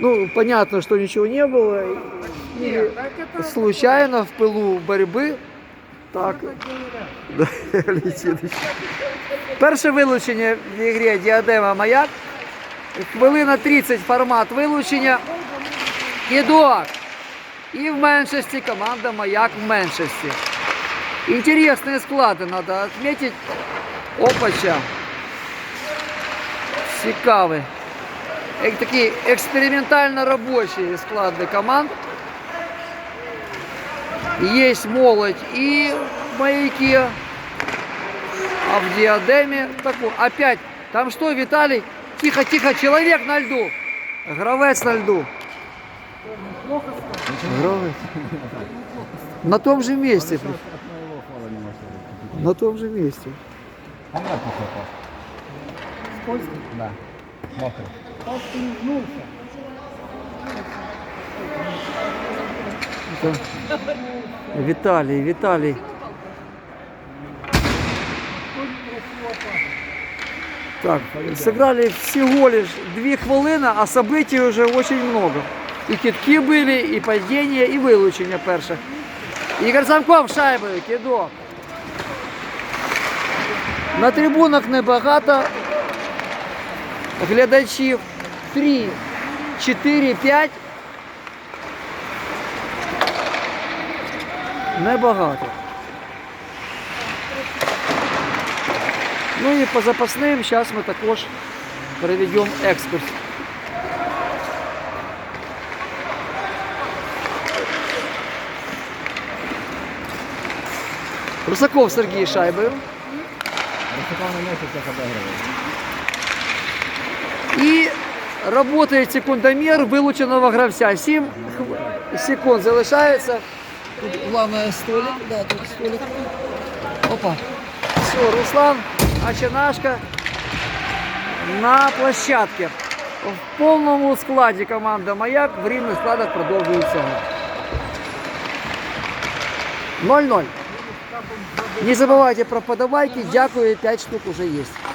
Ну, понятно, что ничего не было. Или случайно в пылу борьби. Так. Да, Леонідович. Перше вилучення в ігрі Діадема Маяк. Хвилина 30 формат вилучення. Кидок. І в меншості команда Маяк в меншості. Интересные склады, надо отметить. Опача. Цікаві. Як такі експериментально робочі склади команд. Есть молодь и в маяке. А в диадеме такой. Опять. Там что, Виталий? Тихо, тихо, человек на льду. Гравец на льду. Гравец. На том же месте. На том же месте. Да. Мокрый. Да. Виталий, Виталий. Так, сыграли всего лишь две хвилини, а событий уже очень много. І китки були, і падіння, і вилучення перше. Ігор Замков шайбою, кидок. На трибунах небагато глядачів. Три, чотири, п'ять. Небагато. Ну і по запасним зараз ми також проведемо екскурс. Русаков Сергій шайбою. Ростаков на місяць як обігрував. І працює секундомір вилученого гравця. 7 секунд залишається. Тут главное столик. Да, тут столик. Опа. Все, Руслан, Ачинашка на площадке. В повному складі команда Маяк в рівних складах продовжується. гра. 0-0. Не забывайте про подавайки. Дякую, 5 штук уже есть.